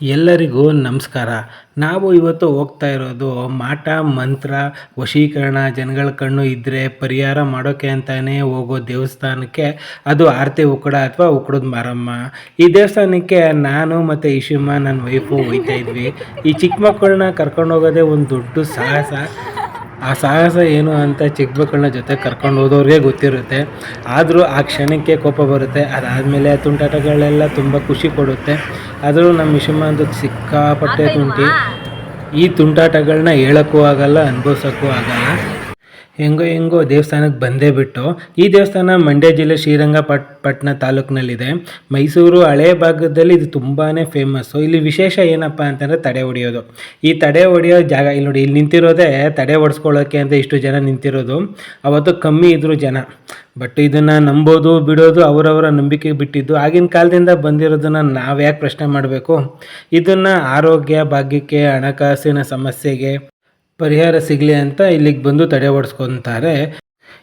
ಎಲ್ಲರಿಗೂ ನಮಸ್ಕಾರ. ನಾವು ಇವತ್ತು ಹೋಗ್ತಾ ಇರೋದು ಮಾಟ, ಮಂತ್ರ, ವಶೀಕರಣ, ಜನಗಳ ಕಣ್ಣು ಇದ್ದರೆ ಪರಿಹಾರ ಮಾಡೋಕ್ಕೆ ಅಂತಲೇ ಹೋಗೋ ದೇವಸ್ಥಾನಕ್ಕೆ ಅದು ಆರತಿ ಉಕ್ಕಡ ಅಥವಾ ಉಕ್ಕಡದ ಮಾರಮ್ಮ. ಈ ದೇವಸ್ಥಾನಕ್ಕೆ ನಾನು ಮತ್ತು ಇಶಿಮ ನನ್ನ ವೈಫು ಹೋಗ್ತಾ ಇದ್ವಿ. ಈ ಚಿಕ್ಕ ಮಕ್ಕಳನ್ನ ಕರ್ಕೊಂಡು ಹೋಗೋದೇ ಒಂದು ದೊಡ್ಡ ಸಾಹಸ. ಆ ಸಾಹಸ ಏನು ಅಂತ ಚಿಕ್ಕ ಮಕ್ಕಳನ್ನ ಜೊತೆ ಕರ್ಕೊಂಡು ಹೋದವ್ರಿಗೆ ಗೊತ್ತಿರುತ್ತೆ. ಆದರೂ ಆ ಕ್ಷಣಕ್ಕೆ ಕೋಪ ಬರುತ್ತೆ. ಅದಾದಮೇಲೆ ತುಂಟಾಟಗಳೆಲ್ಲ ತುಂಬ ಖುಷಿ ಕೊಡುತ್ತೆ. ಆದರೂ ನಮ್ಮ ವಿಷಮ ಅಂತೂ ಸಿಕ್ಕಾಪಟ್ಟೆ ತುಂಟಿ ಈ ತುಂಟಾಟಗಳನ್ನ ಹೇಳೋಕ್ಕೂ ಆಗಲ್ಲ ಅನುಭವಿಸೋಕ್ಕೂ ಆಗಲ್ಲ. ಹೆಂಗೋ ಹೆಂಗೋ ದೇವಸ್ಥಾನಕ್ಕೆ ಬಂದೇ ಬಿಟ್ಟು ಈ ದೇವಸ್ಥಾನ ಮಂಡ್ಯ ಜಿಲ್ಲೆ ಶ್ರೀರಂಗಪಟ್ ಪಟ್ಟಣ ತಾಲೂಕಿನಲ್ಲಿದೆ. ಮೈಸೂರು ಹಳೆ ಭಾಗದಲ್ಲಿ ಇದು ತುಂಬಾ ಫೇಮಸ್ಸು ಇಲ್ಲಿ ವಿಶೇಷ ಏನಪ್ಪ ಅಂತಂದರೆ ತಡೆ ಹೊಡೆಯೋದು. ಈ ತಡೆ ಹೊಡೆಯೋ ಜಾಗ, ಇಲ್ಲಿ ನೋಡಿ, ಇಲ್ಲಿ ನಿಂತಿರೋದೇ ತಡೆ ಹೊಡ್ಸ್ಕೊಳ್ಳೋಕ್ಕೆ ಅಂತ ಇಷ್ಟು ಜನ ನಿಂತಿರೋದು. ಅವತ್ತು ಕಮ್ಮಿ ಇದ್ರು ಜನ. ಬಟ್ ಇದನ್ನು ನಂಬೋದು, ಬಿಡೋದು, ಅವರವರ ನಂಬಿಕೆ ಬಿಟ್ಟಿದ್ದು, ಆಗಿನ ಕಾಲದಿಂದ ಬಂದಿರೋದನ್ನು ನಾವು ಯಾಕೆ ಪ್ರಶ್ನೆ ಮಾಡಬೇಕು? ಇದನ್ನು ಆರೋಗ್ಯ, ಭಾಗ್ಯಕ್ಕೆ, ಹಣಕಾಸಿನ ಸಮಸ್ಯೆಗೆ ಪರಿಹಾರ ಸಿಗಲಿ ಅಂತ ಇಲ್ಲಿಗೆ ಬಂದು ತಡೆ ಓಡಿಸ್ಕೊತಾರೆ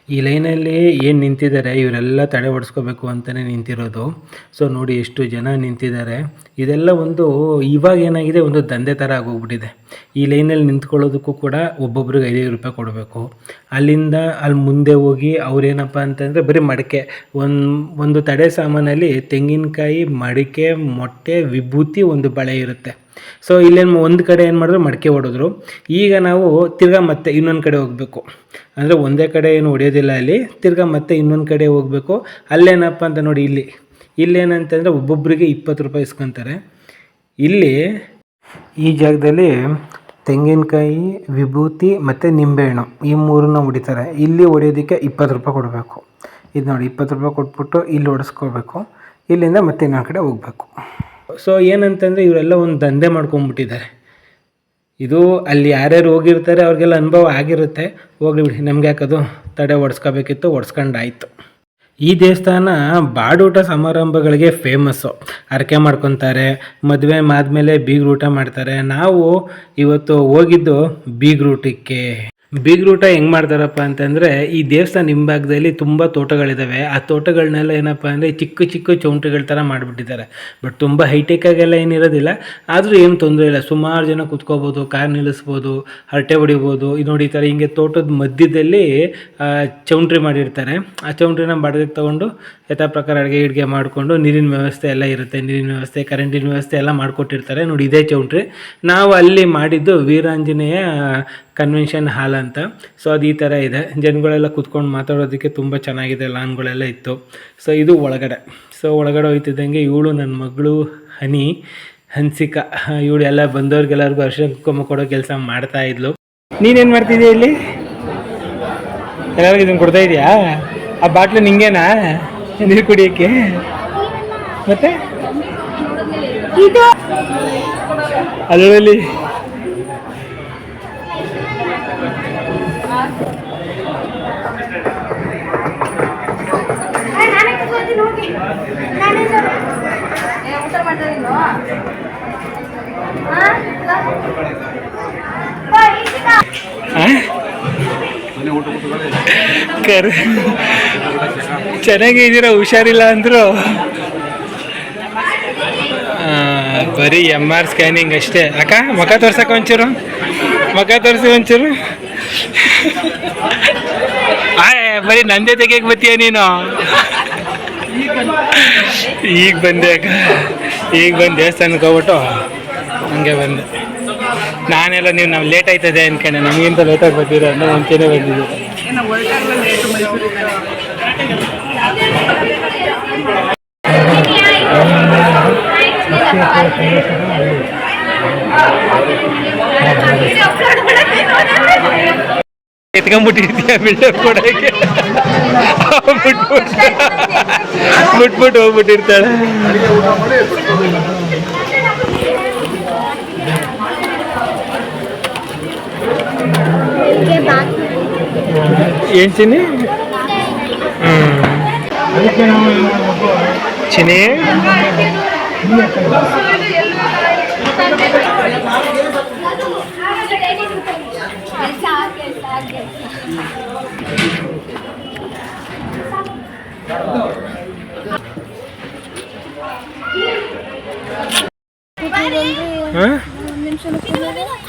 ಈ ಲೈನಲ್ಲಿ ಏನು ನಿಂತಿದ್ದಾರೆ, ಇವರೆಲ್ಲ ತಡೆ ಓಡಿಸ್ಕೋಬೇಕು ಅಂತಲೇ ನಿಂತಿರೋದು. ಸೊ ನೋಡಿ ಎಷ್ಟು ಜನ ನಿಂತಿದ್ದಾರೆ. ಇದೆಲ್ಲ ಒಂದು ಇವಾಗ ಏನಾಗಿದೆ, ಒಂದು ದಂಧೆ ಥರ ಆಗೋಗ್ಬಿಟ್ಟಿದೆ. ಈ ಲೈನಲ್ಲಿ ನಿಂತ್ಕೊಳ್ಳೋದಕ್ಕೂ ಕೂಡ ಒಬ್ಬೊಬ್ರಿಗೆ ಐದೈದು ರೂಪಾಯಿ ಕೊಡಬೇಕು. ಅಲ್ಲಿಂದ ಅಲ್ಲಿ ಮುಂದೆ ಹೋಗಿ ಅವ್ರೇನಪ್ಪ ಅಂತಂದರೆ ಬರೀ ಮಡಿಕೆ. ಒಂದು ಒಂದು ತಡೆ ಸಾಮಾನಲ್ಲಿ ತೆಂಗಿನಕಾಯಿ, ಮಡಿಕೆ, ಮೊಟ್ಟೆ, ವಿಭೂತಿ, ಒಂದು ಬಳೆ ಇರುತ್ತೆ. ಸೊ ಇಲ್ಲೇನು ಒಂದು ಕಡೆ ಏನು ಮಾಡಿದ್ರು, ಮಡಿಕೆ ಹೊಡೆದ್ರು. ಈಗ ನಾವು ತಿರ್ಗಾ ಮತ್ತೆ ಇನ್ನೊಂದು ಕಡೆ ಹೋಗಬೇಕು. ಅಂದರೆ ಒಂದೇ ಕಡೆ ಏನು ಹೊಡೆಯೋದಿಲ್ಲ ಅಲ್ಲಿ. ತಿರ್ಗಾ ಮತ್ತೆ ಇನ್ನೊಂದು ಕಡೆ ಹೋಗಬೇಕು. ಅಲ್ಲೇನಪ್ಪ ಅಂತ ನೋಡಿ ಇಲ್ಲಿ. ಇಲ್ಲೇನಂತಂದರೆ ಒಬ್ಬೊಬ್ಬರಿಗೆ ಇಪ್ಪತ್ತು ರೂಪಾಯಿ ಇಸ್ಕೊತಾರೆ. ಇಲ್ಲಿ ಈ ಜಾಗದಲ್ಲಿ ತೆಂಗಿನಕಾಯಿ, ವಿಭೂತಿ ಮತ್ತು ನಿಂಬೆಹಣ್ಣು ಈ ಮೂರನ್ನ ಹೊಡಿತಾರೆ ಇಲ್ಲಿ ಹೊಡಿಯೋದಕ್ಕೆ ಇಪ್ಪತ್ತು ರೂಪಾಯಿ ಕೊಡಬೇಕು. ಇದು ನೋಡಿ, ಇಪ್ಪತ್ತು ರೂಪಾಯಿ ಕೊಟ್ಬಿಟ್ಟು ಇಲ್ಲಿ ಹೊಡೆಸ್ಕೋಬೇಕು ಇಲ್ಲಿಂದ ಮತ್ತೆ ಇನ್ನೊಂದು ಕಡೆ ಹೋಗಬೇಕು. ಸೊ ಏನಂತಂದರೆ ಇವರೆಲ್ಲ ಒಂದು ದಂಧೆ ಮಾಡ್ಕೊಂಬಿಟ್ಟಿದ್ದಾರೆ ಇದು ಅಲ್ಲಿ ಯಾರ್ಯಾರು ಹೋಗಿರ್ತಾರೆ ಅವ್ರಿಗೆಲ್ಲ ಅನುಭವ ಆಗಿರುತ್ತೆ. ಹೋಗ್ಲಿ ಬಿಡಿ, ನಮ್ಗೆ ಯಾಕದು ತಡೆ ಒಡ್ಸ್ಕೋಬೇಕಿತ್ತು ಒಡ್ಸ್ಕೊಂಡಾಯ್ತು ಈ ದೇವಸ್ಥಾನ ಬಾಡೂಟ ಸಮಾರಂಭಗಳಿಗೆ ಫೇಮಸ್ಸು ಹರಕೆ ಮಾಡ್ಕೊತಾರೆ, ಮದುವೆ ಆದಮೇಲೆ ಬೀಗ್ರೂಟ ಮಾಡ್ತಾರೆ. ನಾವು ಇವತ್ತು ಹೋಗಿದ್ದು ಬೀಗ್ರೂಟಕ್ಕೆ. ಬೀಗ್ರೂಟ ಹೆಂಗೆ ಮಾಡ್ತಾರಪ್ಪ ಅಂತಂದರೆ ಈ ದೇವಸ್ಥಾನ ಹಿಂಭಾಗದಲ್ಲಿ ತುಂಬ ತೋಟಗಳಿದ್ದಾವೆ ಆ ತೋಟಗಳನ್ನೆಲ್ಲ ಏನಪ್ಪ ಅಂದರೆ ಚಿಕ್ಕ ಚಿಕ್ಕ ಚೌಂಟಿಗಳ ಥರ ಮಾಡಿಬಿಟ್ಟಿದ್ದಾರೆ. ಬಟ್ ತುಂಬ ಹೈಟೆಕಾಗೆಲ್ಲ ಏನಿರೋದಿಲ್ಲ. ಆದರೂ ಏನು ತೊಂದರೆ ಇಲ್ಲ. ಸುಮಾರು ಜನ ಕುತ್ಕೋಬೋದು, ಕಾರ್ ನಿಲ್ಲಿಸ್ಬೋದು, ಹರಟೆ ಹೊಡಿಬೋದು. ಇದು ನೋಡಿ ಈ ಹಿಂಗೆ ತೋಟದ ಮಧ್ಯದಲ್ಲಿ ಚೌಂಟ್ರಿ ಮಾಡಿರ್ತಾರೆ. ಆ ಚೌಂಟ್ರಿನ ಬಾಡಿಗೆ ತೊಗೊಂಡು ಯಥಾ ಪ್ರಕಾರ ಅಡುಗೆ ಗಿಡ್ಗೆ ಮಾಡಿಕೊಂಡು ನೀರಿನ ವ್ಯವಸ್ಥೆ ಎಲ್ಲ ಇರುತ್ತೆ. ನೀರಿನ ವ್ಯವಸ್ಥೆ, ಕರೆಂಟಿನ ವ್ಯವಸ್ಥೆ ಎಲ್ಲ ಮಾಡಿಕೊಟ್ಟಿರ್ತಾರೆ. ನೋಡಿ ಇದೇ ಚೌಂಟ್ರಿ. ನಾವು ಅಲ್ಲಿ ಮಾಡಿದ್ದು ವೀರಾಂಜನೇಯ ಕನ್ವೆನ್ಷನ್ ಹಾಲ್ ಅಂತ. ಸೊ ಅದು ಈ ಥರ ಇದೆ. ಜನಗಳೆಲ್ಲ ಕುತ್ಕೊಂಡು ಮಾತಾಡೋದಕ್ಕೆ ತುಂಬ ಚೆನ್ನಾಗಿದೆ ಲಾನ್ಗಳೆಲ್ಲ ಇತ್ತು. ಸೊ ಇದು ಒಳಗಡೆ. ಸೊ ಒಳಗಡೆ ಹೋಗ್ತಿದ್ದಂಗೆ ಇವಳು ನನ್ನ ಮಗಳು ಹನಿ ಹನ್ಸಿಕಾ. ಇವಳು ಎಲ್ಲ ಬಂದವ್ರಿಗೆಲ್ಲರಿಗೂ ಅರ್ಶನ್ ಕುಂಕುಮ ಕೊಡೋ ಕೆಲಸ ಮಾಡ್ತಾ ಇದ್ಲು. ನೀನೇನು ಮಾಡ್ತಿದ್ದೀಯ ಇಲ್ಲಿ? ಎಲ್ಲರಿಗೂ ಇದನ್ನು ಕೊಡ್ತಾ ಇದೆಯಾ? ಆ ಬಾಟ್ಲು ನಿಂಗೇನಾ? ನೀರು ಕುಡಿಯೋಕ್ಕೆ? ಮತ್ತೆ? ಅದರಲ್ಲಿ ನಾನೇ ಕುತ್ಕೊಳ್ತೀನಿ ಚೆನ್ನಾಗಿ ಇದ್ದೀರಾ ಕರ್. ಹುಷಾರಿಲ್ಲ ಅಂದರು. ಬರೀ ಎಂ ಆರ್ ಸ್ಕ್ಯಾನಿಂಗ್ ಅಷ್ಟೇ. ಅಕ್ಕ ಮುಖ ತೋರ್ಸಕ್ಕೆ ಒಂಚೂರು. ಮುಖ ತೋರಿಸಿ ಒಂಚೂರು. ಆಯ್ ಬರೀ ನಂದೇ ತೆಗಿಯಕ್ಕೆ ಬತ್ತೀಯ ನೀನು? ಈಗ ಬಂದೆ ಈಗ ಬಂದು ದೇವಸ್ಥಾನಕ್ಕೆ ಹೋಗ್ಬಿಟ್ಟು ಹಂಗೆ ಬಂದೆ. ನಾನೆಲ್ಲ ನೀವು ನಾವು ಲೇಟ್ ಆಯ್ತದೆ ಅನ್ಕೊಂಡೆ. ನಮಗಿಂತ ಲೇಟಾಗಿ ಬರ್ತೀರ ಅಂದ್ರೆ ಮುಂಚೆನೇ ಬಂದಿದ್ದೆ ಎತ್ಕೊಂಡ್ಬಿಟ್ಟಿರ್ತೀಯ ಬಿಲ್ಡಪ್ ಕೊಡೋಕ್ಕೆ? ಬಿಟ್ಬಿಟ್ಟು ಬಿಟ್ಬಿಟ್ಟು ಹೋಗ್ಬಿಟ್ಟಿರ್ತಾಳೆ ಏನ್ ಚಿನ್ನಿ ಚಿನ್ನಿ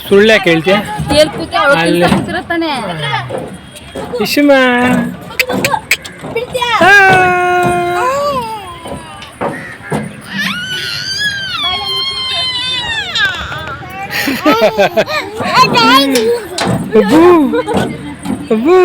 ಸುಳ್ಳು ಯಾಕೆ ಹೇಳ್ತೀಯ ಅಲ್ಲಿ. ಇಶುಮ ಅಬ್ಬು. ಅಬ್ಬು.